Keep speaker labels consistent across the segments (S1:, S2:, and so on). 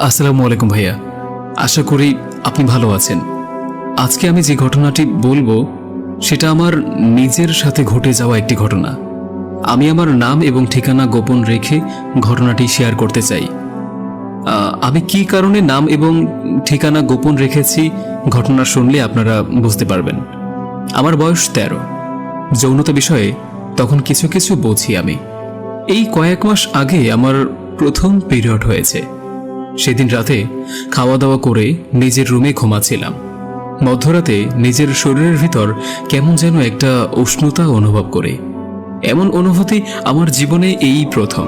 S1: আসসালামু আলাইকুম ভাইয়া। আশা করি আপনি ভালো আছেন। আজকে আমি যে ঘটনাটি বলব, সেটা আমার নিজের সাথে ঘটে যাওয়া একটি ঘটনা। আমি আমার নাম এবং ঠিকানা গোপন রেখে ঘটনাটি শেয়ার করতে চাই। আমি কি কারণে নাম এবং ঠিকানা গোপন রেখেছি, ঘটনা শুনলে আপনারা বুঝতে পারবেন। আমার বয়স তেরো। যৌনতা বিষয়ে তখন কিছু কিছু বুঝি আমি। এই কয়েক মাস আগে আমার প্রথম পিরিয়ড হয়েছে। সেদিন রাতে খাওয়া দাওয়া করে নিজের রুমে ঘুমাচ্ছিলাম। মধ্যরাতে নিজের শরীরের ভিতর কেমন যেন একটা উষ্ণতা অনুভব করে। এমন অনুভূতি আমার জীবনে এই প্রথম।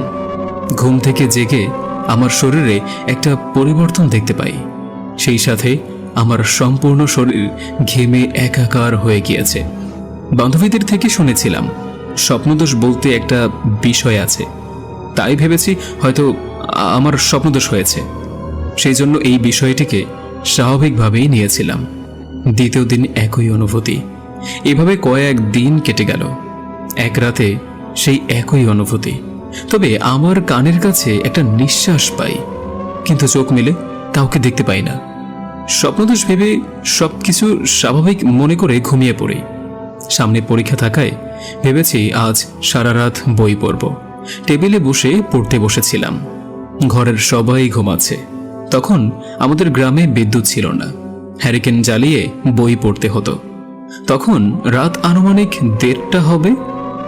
S1: ঘুম থেকে জেগে আমার শরীরে একটা পরিবর্তন দেখতে পাই। সেই সাথে আমার সম্পূর্ণ শরীর ঘেমে একাকার হয়ে গিয়েছে। বান্ধবীদের থেকে শুনেছিলাম, স্বপ্নদোষ বলতে একটা বিষয় আছে। তাই ভেবেছি হয়তো আমার স্বপ্নদোষ হয়েছে। সেই জন্য এই বিষয়টিকে স্বাভাবিকভাবেই নিয়েছিলাম। দ্বিতীয় দিন একই অনুভূতি। এভাবে কয়েক দিন কেটে গেল। এক রাতে সেই একই অনুভূতি। তবে আমার কানের কাছে একটা নিঃশ্বাস পাই। কিন্তু চোখ মেলে কাউকে দেখতে পাই না। স্বপ্নদোষ ভেবে সবকিছু স্বাভাবিক মনে করে ঘুমিয়ে পড়ি। সামনে পরীক্ষা থাকায় ভেবেছি আজ সারা রাত বই পড়ব। টেবিলে বসে পড়তে বসেছিলাম। ঘরের সবাই ঘুমাচ্ছে। তখন আমাদের গ্রামে বিদ্যুৎ ছিল না। হ্যারিকেন জ্বালিয়ে বই পড়তে হতো। তখন রাত আনুমানিক দেড়টা হবে,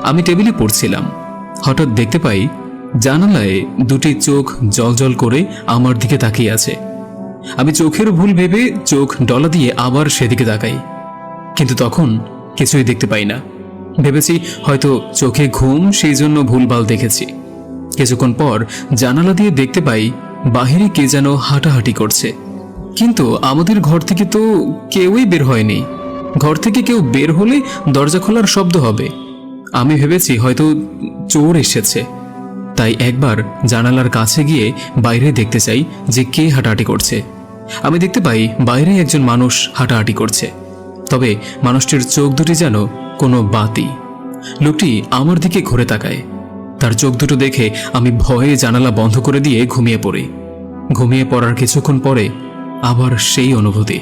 S1: আমি টেবিলে পড়ছিলাম। হঠাৎ দেখতে পাই জানালায় দুটি চোখ জল করে আমার দিকে তাকিয়ে আছে। আমি চোখের ভুল ভেবে চোখ ডলা দিয়ে আবার সেদিকে তাকাই। কিন্তু তখন কিছুই দেখতে পাই না। ভেবেছি হয়তো চোখে ঘুম, সেই জন্য ভুলভাল দেখেছি। কিছুক্ষণ পর জানালা দিয়ে দেখতে পাই বাহিরে কে যেন হাঁটাহাঁটি করছে। কিন্তু আমাদের ঘর থেকে তো কেউই বের হয়নি। ঘর থেকে কেউ বের হলে দরজা খোলার শব্দ হবে। আমি ভেবেছি হয়তো চোর এসেছে। তাই একবার জানালার কাছে গিয়ে বাইরে দেখতে চাই যে কে হাঁটাহাঁটি করছে। আমি দেখতে পাই বাইরে একজন মানুষ হাঁটাহাঁটি করছে। তবে মানুষটির চোখ দুটি যেন কোনো বাতি। লোকটি আমার দিকে ঘুরে তাকায়। তার চোখ দুটো দেখে আমি ভয়ে জানালা বন্ধ করে দিয়ে ঘুমিয়ে পড়ি। ঘুমিয়ে পড়ার কিছুক্ষণ পরে আবার সেই অনুভূতি।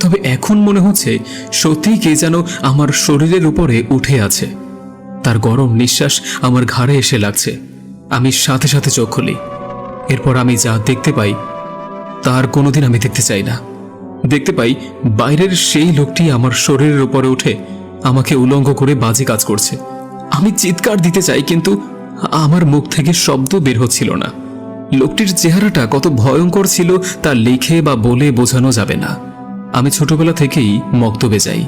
S1: তবে এখন মনে হচ্ছে সত্যিই কে যেন আমার শরীরের উপরে উঠে আছে। তার গরম নিঃশ্বাস আমার ঘাড়ে এসে লাগছে। আমি সাথে সাথে চোখ খুলি। এরপর আমি যা দেখতে পাই, তার কোনোদিন আমি দেখতে চাই না। দেখতে পাই, বাইরের সেই লোকটি আমার শরীরের উপরে উঠে আমাকে উলঙ্গ করে বাজে কাজ করছে। আমি চিৎকার দিতে চাই, কিন্তু আমার মুখ থেকে শব্দ বের হচ্ছিল না। লোকটির চেহারাটা কত ভয়ঙ্কর ছিল তা লিখে বা বলে বোঝানো যাবে না। আমি ছোটবেলা থেকেই মক্তবে যাই।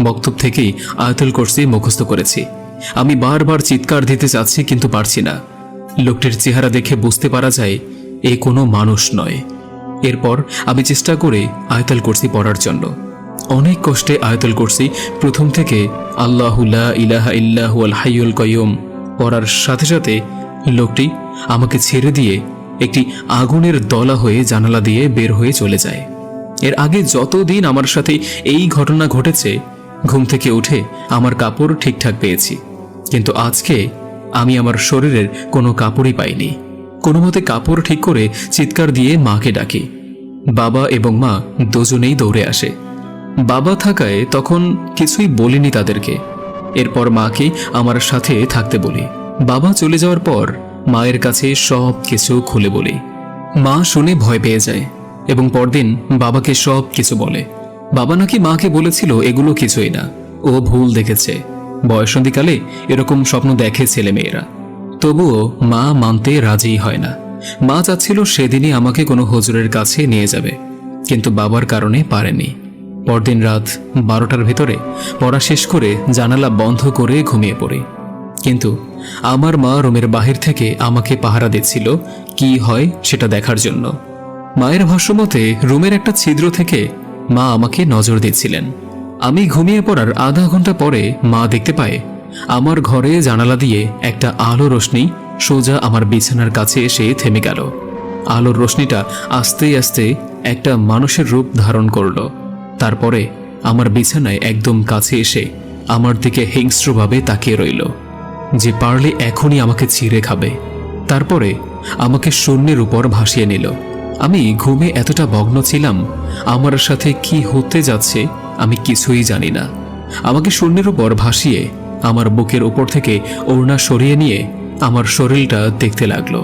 S1: মক্তব থেকেই আয়তল কোর্সে মুখস্থ করেছি। আমি বারবার চিৎকার দিতে চাচ্ছি কিন্তু পারছি না। লোকটির চেহারা দেখে বুঝতে পারা যায়, এ কোনো মানুষ নয়। এরপর আমি চেষ্টা করে আয়তাল করছি পড়ার জন্য। অনেক কষ্টে আয়তাল করছি প্রথম থেকে আল্লাহুল্লাহ ইলাহা আল হাইয়ুল কয়ুম পড়ার সাথে সাথে লোকটি আমাকে ছেড়ে দিয়ে একটি আগুনের দলা হয়ে জানালা দিয়ে বের হয়ে চলে যায়। এর আগে যতদিন আমার সাথে এই ঘটনা ঘটেছে, ঘুম থেকে উঠে আমার কাপড় ঠিকঠাক পেয়েছি। কিন্তু আজকে আমি আমার শরীরের কোনো কাপড়ই পাইনি। কোনো মতে কাপড় ঠিক করে চিৎকার দিয়ে মাকে ডাকি। বাবা এবং মা দুজনেই দৌড়ে আসে। বাবা থাকায় তখন কিছুই বলিনি তাদেরকে। এরপর মাকে আমার সাথে থাকতে বলি। বাবা চলে যাওয়ার পর মায়ের কাছে সব কিছু খুলে বলি। মা শুনে ভয় পেয়ে যায় এবং পরদিন বাবাকে সব কিছু বলে। বাবা নাকি মাকে বলেছিল এগুলো কিছুই না। ও ভুল দেখেছে। বয়সন্ধিকালে এরকম স্বপ্ন দেখে ছেলে মেয়েরা তবুও মা মানতে রাজি হয় না। মা চাচ্ছিল সেদিনই আমাকে কোনো হুজুরের কাছে নিয়ে যাবে। কিন্তু বাবার কারণে পারেনি। পরদিন রাত বারোটার ভেতরে পড়া শেষ করে জানালা বন্ধ করে ঘুমিয়ে পড়ি। কিন্তু আমার মা রুমের বাহির থেকে আমাকে পাহারা দিচ্ছিল, কি হয় সেটা দেখার জন্য। মায়ের ভাষ্যমতে, রুমের একটা ছিদ্র থেকে মা আমাকে নজর দিচ্ছিলেন। আমি ঘুমিয়ে পড়ার আধা ঘণ্টা পরে মা দেখতে পায়, আমার ঘরে জানালা দিয়ে একটা আলো রোশনি সোজা আমার বিছানার কাছে এসে থেমে গেল। আলোর রোশনিটা আস্তে আস্তে একটা মানুষের রূপ ধারণ করল। তারপরে আমার বিছানায় একদম কাছে এসে আমার দিকে হিংস্রভাবে তাকিয়ে রইল, যে পারলে এখনই আমাকে ছিঁড়ে খাবে। তারপরে আমাকে শূন্যের উপর ভাসিয়ে নিল। আমি ঘুমে এতটা মগ্ন ছিলাম, আমার সাথে কি হতে যাচ্ছে আমি কিছুই জানি না। আমাকে শূন্যের উপর ভাসিয়ে আমার বুকের উপর থেকে ওড়না সরিয়ে নিয়ে আমার শরীরটা দেখতে লাগল।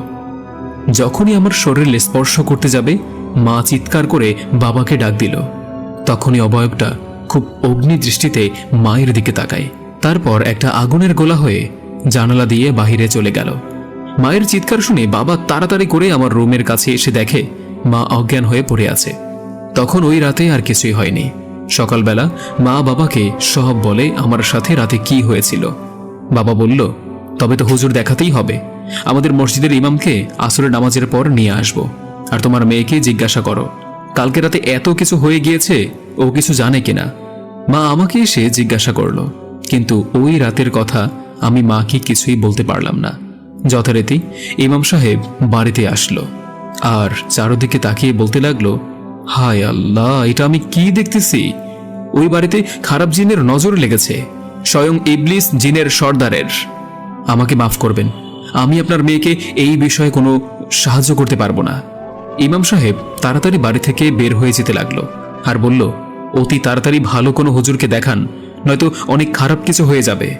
S1: যখনই আমার শরীর স্পর্শ করতে যাবে, মা চিৎকার করে বাবাকে ডাক দিল। তখনই অবয়বটা খুব অগ্নি দৃষ্টিতে মায়ের দিকে তাকায়। তারপর একটা আগুনের গোলা হয়ে জানালা দিয়ে বাহিরে চলে গেল। মায়ের চিৎকার শুনে বাবা তাড়াতাড়ি করে আমার রুমের কাছে এসে দেখে মা অজ্ঞান হয়ে পড়ে আছে। তখন ওই রাতে আর কিছুই হয়নি। সকালবেলা মা বাবাকে সব বলে আমার সাথে রাতে কি হয়েছিল। বাবা বলল, তবে তো হুজুর দেখাতেই হবে। আমাদের মসজিদের ইমামকে আসরের নামাজের পর নিয়ে আসব। আর তোমার মেয়েকে জিজ্ঞাসা করো। কালকে রাতে এত কিছু হয়ে গিয়েছে, ও কিছু জানে কিনা? মা আমাকে এসে জিজ্ঞাসা করল, কিন্তু ওই রাতের কথা আমি মাকে কিছুই বলতে পারলাম না। যথারীতি ইমাম সাহেব বাড়িতে আসলো, আর চারদিকে তাকিয়ে বলতে লাগল, হায় আল্লাহ, এটা আমি কি দেখতেছি? ওই বাড়িতে খারাপ জিনের নজর লেগেছে, স্বয়ং ইবলিস জিনের সর্দারের। আমাকে মাফ করবেন, আমি আপনার মেয়েকে এই বিষয়ে কোনো সাহায্য করতে পারব না। ইমাম সাহেব তাড়াতাড়ি বাড়ি থেকে বের হয়ে যেতে লাগল আর বলল, অতি তাড়াতাড়ি ভালো কোনো হুজুরকে দেখান, নয়তো অনেক খারাপ কিছু হয়ে যাবে।